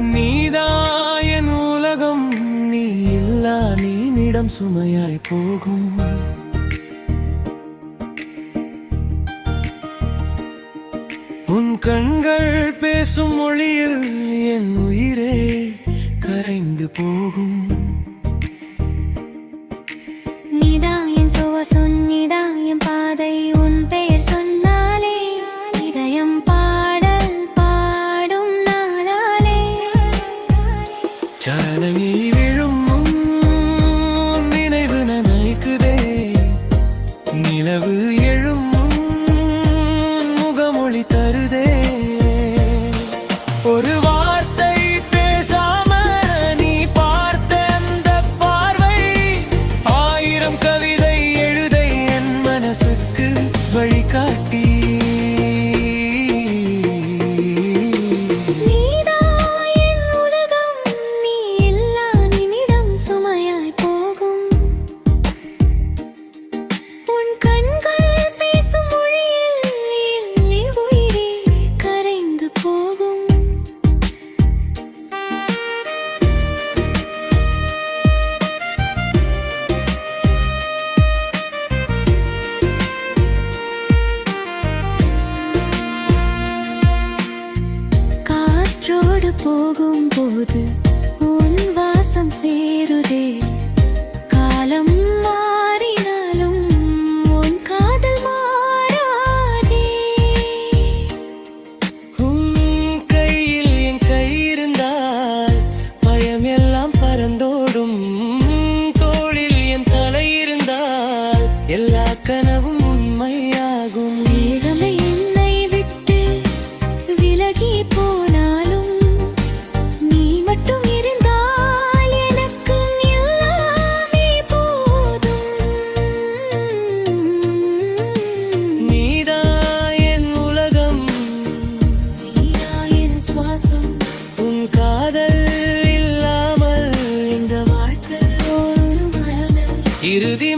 நீதாயன் உலகம் நீ இல்லா நீனிடம் சுமையாய் போகும். உன் கண்கள் பேசும் மொழியில் என் உயிரே கரைந்து போகும். விட்டு போகும்போது உன் வாசம் சேருதே. இறுதி